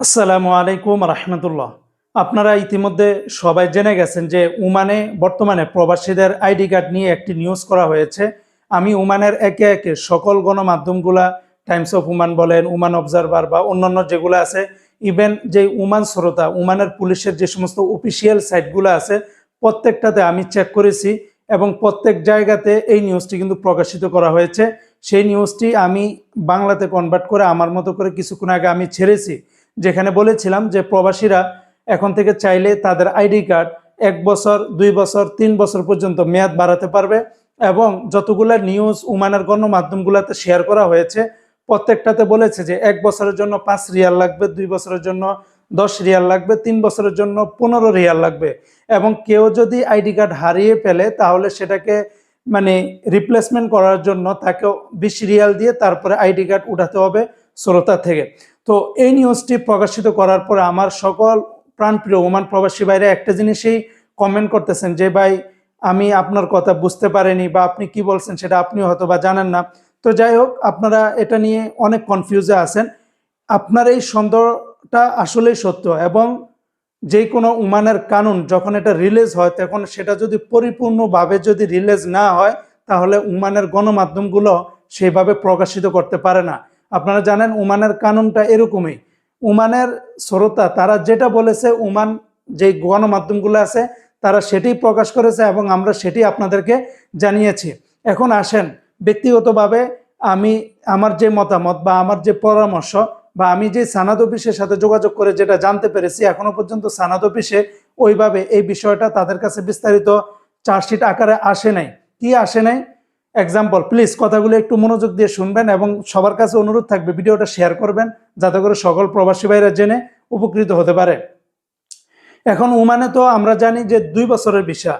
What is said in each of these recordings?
আসসালামু আলাইকুম রহমতুল্লাহ। আপনারা ইতিমধ্যে সবাই জেনে গেছেন যে উমানে বর্তমানে প্রবাসীদের আইডি কার্ড নিয়ে একটি নিউজ করা হয়েছে। আমি উমানের একে একে সকল গণমাধ্যমগুলা, টাইমস অফ উমান বলেন, উমান অবজারভার বা অন্যান্য যেগুলো আছে, ইভেন যে উমান শ্রোতা, উমানের পুলিশের যে সমস্ত অফিসিয়াল সাইটগুলো আছে, প্রত্যেকটাতে আমি চেক করেছি এবং প্রত্যেক জায়গাতে এই নিউজটি কিন্তু প্রকাশিত করা হয়েছে। সেই নিউজটি আমি বাংলাতে কনভার্ট করে আমার মতো করে কিছুক্ষণ আগে আমি ছেড়েছি। যেখানে বলেছিলাম যে প্রবাসীরা এখন থেকে চাইলে তাদের আইডি কার্ড এক বছর, দুই বছর, তিন বছর পর্যন্ত মেয়াদ বাড়াতে পারবে এবং যতগুলা নিউজ উমানের গণমাধ্যমগুলোতে শেয়ার করা হয়েছে, প্রত্যেকটাতে বলেছে যে এক বছরের জন্য পাঁচ রিয়াল লাগবে, দুই বছরের জন্য দশ রিয়াল লাগবে, তিন বছরের জন্য পনেরো রিয়াল লাগবে এবং কেউ যদি আইডি কার্ড হারিয়ে ফেলে তাহলে সেটাকে মানে রিপ্লেসমেন্ট করার জন্য তাকে বিশ রিয়াল দিয়ে তারপরে আইডি কার্ড উঠাতে হবে শ্রোতা থেকে। তো এই নিউজটি প্রকাশিত করার পরে আমার সকল প্রাণপ্রিয় ওমান প্রবাসী বাইরে একটা জিনিসই কমেন্ট করতেছেন যে, ভাই, আমি আপনার কথা বুঝতে পারিনি বা আপনি কি বলছেন সেটা আপনি হয়তো বা জানেন না। তো যাই হোক, আপনারা এটা নিয়ে অনেক কনফিউজে আছেন। আপনার এই সন্দেহটা আসলেই সত্য এবং যে কোনো উমানের কানুন যখন এটা রিলিজ হয়, তখন সেটা যদি পরিপূর্ণভাবে যদি রিলিজ না হয়, তাহলে উমানের গণমাধ্যমগুলো সেইভাবে প্রকাশিত করতে পারে না। আপনারা জানেন উমানের কানুনটা এরকমই। উমানের শ্রোতা, তারা যেটা বলেছে, উমান যে গণমাধ্যমগুলো আছে, তারা সেটি প্রকাশ করেছে এবং আমরা সেটি আপনাদেরকে জানিয়েছি। এখন আসেন, ব্যক্তিগতভাবে আমি আমার যে মতামত বা আমার যে পরামর্শ বা আমি যে সানাদ অফিসের সাথে যোগাযোগ করে যেটা জানতে পেরেছি, এখনও পর্যন্ত সানাদ অফিসে ওইভাবে এই বিষয়টা তাদের কাছে বিস্তারিত চার্জশিট আকারে আসে নাই। কি আসে নাই? এক্সাম্পল প্লিজ কথাগুলো একটু মনোযোগ দিয়ে শুনবেন এবং সবার কাছে অনুরোধ থাকবে, ভিডিওটা শেয়ার করবেন, যাতে করে সকল প্রবাসী ভাইরা জেনে উপকৃত হতে পারে। এখন উমানে তো আমরা জানি যে দুই বছরের ভিসা,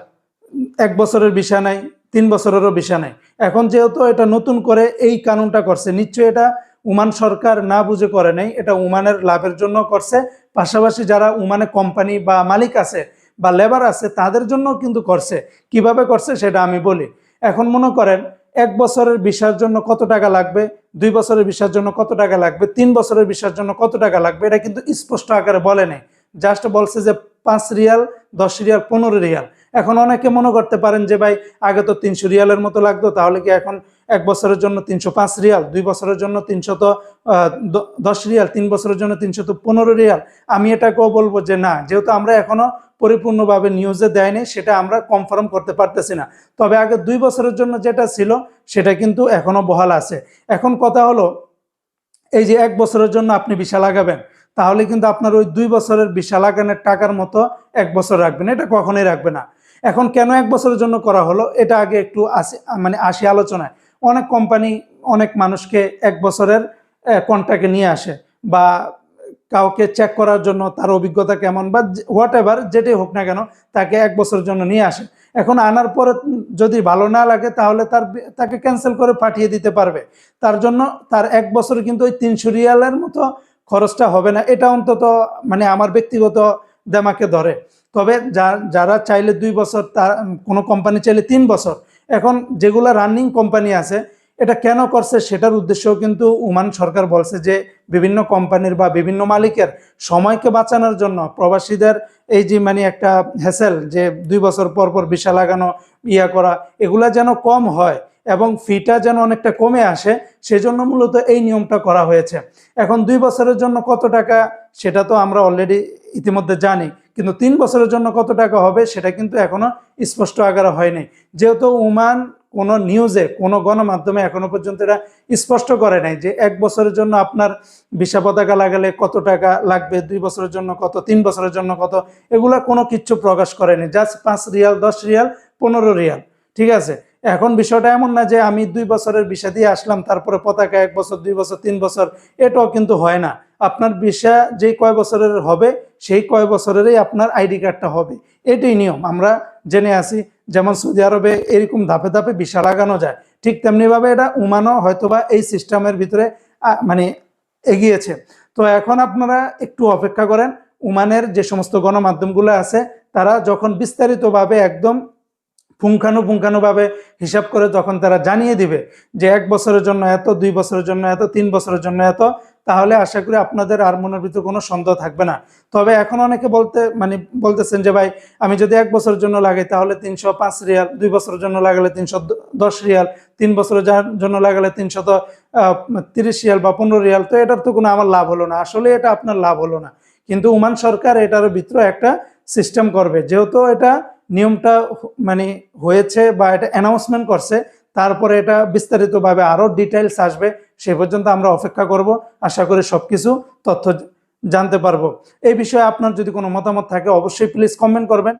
এক বছরের ভিসা নাই, তিন বছরেরও ভিসা নাই। এখন যেহেতু এটা নতুন করে এই কানুনটা করছে, নিশ্চয়ই এটা উমান সরকার না বুঝে করে নাই, এটা উমানের লাভের জন্য করছে। পাশাপাশি যারা উমানে কোম্পানি বা মালিক আছে বা লেবার আছে, তাদের জন্য কিন্তু করছে। কীভাবে করছে সেটা আমি বলি। এখন মনে করেন, এক বছরের ভিসার জন্য কত টাকা লাগবে? দুই বছরের ভিসার জন্য কত টাকা লাগবে? তিন বছরের ভিসার জন্য কত টাকা লাগবে? এটা কিন্তু স্পষ্ট আকারে বলে নেই। জাস্ট বলছে যে পাঁচ রিয়াল, দশ রিয়াল, পনেরো রিয়াল। এখন অনেকে মনে করতে পারেন যে, ভাই, আগে তো তিনশো রিয়ালের মতো লাগতো, তাহলে কি এখন এক বছরের জন্য তিনশো পাঁচ রিয়াল, দুই বছরের জন্য তিনশো তো দশ রিয়াল, তিন বছরের জন্য তিনশো তো পনেরো রিয়াল? আমি এটাকেও বলব যে, না, যেহেতু আমরা এখনও পরিপূর্ণভাবে নিউজে দেয়নি, সেটা আমরা কনফার্ম করতে পারতেছি না। তবে আগে দুই বছরের জন্য যেটা ছিল, সেটা কিন্তু এখনও বহাল আছে। এখন কথা হলো, এই যে এক বছরের জন্য আপনি ভিসা লাগাবেন তাহলে কিন্তু আপনার ওই দুই বছরের ভিসা লাগানোর টাকার মতো এক বছর রাখবেন। এটা কখনোই রাখবে না। এখন কেন এক বছরের জন্য করা হলো, এটা আগে একটু আসি মানে আসি আলোচনায়। অনেক কোম্পানি অনেক মানুষকে এক বছরের কন্ট্রাক্টে নিয়ে আসে, বা কাউকে চেক করার জন্য তার অভিজ্ঞতা কেমন বা হোয়াট এভার যেটাই হোক না কেন, তাকে এক বছরের জন্য নিয়ে আসে। এখন আনার পরে যদি ভালো না লাগে, তাহলে তার তাকে ক্যান্সেল করে পাঠিয়ে দিতে পারবে। তার জন্য তার এক বছর কিন্তু ওই তিনশো রিয়ালের মতো খরচটা হবে না। এটা অন্তত মানে আমার ব্যক্তিগত দেমাকে ধরে। তবে যা- যারা চাইলে দুই বছর তার, কোনো কোম্পানি চাইলে তিন বছর। এখন যেগুলো রানিং কোম্পানি আছে এটা কেন করছে সেটার উদ্দেশ্যও কিন্তু উমান সরকার বলছে যে বিভিন্ন কোম্পানির বা বিভিন্ন মালিকের সময়কে বাঁচানোর জন্য প্রবাসীদের এই যে মানে একটা হ্যাসেল যে দুই বছর পর পর ভিসা লাগানো, ইয়া করা, এগুলা যেন কম হয় এবং ফিটা যেন অনেকটা কমে আসে, সেজন্য মূলত এই নিয়মটা করা হয়েছে। এখন দুই বছরের জন্য কত টাকা সেটা তো আমরা অলরেডি ইতিমধ্যে জানি, কিন্তু তিন বছরের জন্য কত টাকা হবে সেটা কিন্তু এখনও স্পষ্ট আকারে হয়নি। যেহেতু উমান কোনো নিউজে, কোনো গণমাধ্যমে এখনও পর্যন্ত এটা স্পষ্ট করে নাই যে এক বছরের জন্য আপনার ভিসা পতাকা লাগালে কত টাকা লাগবে, দুই বছরের জন্য কত, তিন বছরের জন্য কত, এগুলা কোনো কিচ্ছু প্রকাশ করেনি। জাস্ট পাঁচ রিয়াল, দশ রিয়াল, পনেরো রিয়াল, ঠিক আছে? এখন বিষয়টা এমন না যে আমি দুই বছরের ভিসা দিয়ে আসলাম, তারপরে পতাকা এক বছর, দুই বছর, তিন বছর, এটাও কিন্তু হয় না। আপনার ভিসা যে কয় বছরের হবে, সেই কয় বছরেরই আপনার আইডি কার্ডটা হবে। এটাই নিয়ম। আমরা জেনে আসি যেমন সৌদি আরবে এরকম ধাপে ধাপে ভিসা লাগানো যায়। ঠিক তেমনিভাবে এটা উমানও হয়তোবা এই সিস্টেমের ভিতরে মানে এগিয়েছে। তো এখন আপনারা একটু অপেক্ষা করেন উমানের যে সমস্ত গণমাধ্যমগুলো আছে, তারা যখন বিস্তারিতভাবে একদম পুঙ্খানুপুঙ্খানুভাবে হিসাব করে তখন তারা জানিয়ে দিবে যে এক বছরের জন্য এত, দুই বছরের জন্য এত, তিন বছরের জন্য এত তাহলে আশা করি আপনাদের আর মনের ভিতরে কোনো সন্দেহ থাকবে না। তবে এখন অনেকে বলতে মানে বলতেছেন যে, ভাই, আমি যদি এক বছরের জন্য লাগাই, তাহলে তিনশো পাঁচ রিয়াল, দুই বছরের জন্য লাগালে তিনশো দশ রিয়াল, তিন বছরের জন্য লাগালে তিনশত তিরিশ রিয়াল বা পনেরো রিয়াল। তো এটার তো কোনো আমার লাভ হলো না। আসলে এটা আপনার লাভ হলো না। কিন্তু উমান সরকার এটার ভিতরে একটা সিস্টেম করবে। যেহেতু এটা নিয়মটা মানে হয়েছে বা এটা অ্যানাউন্সমেন্ট করছে, তারপরে এটা বিস্তারিতভাবে আরও ডিটেলস আসবে। সে পর্যন্ত আমরা অপেক্ষা করব। আশা করি সব কিছু তথ্য জানতে পারব। এই বিষয়ে আপনার যদি কোনো মতামত থাকে, অবশ্যই প্লিজ কমেন্ট করবেন।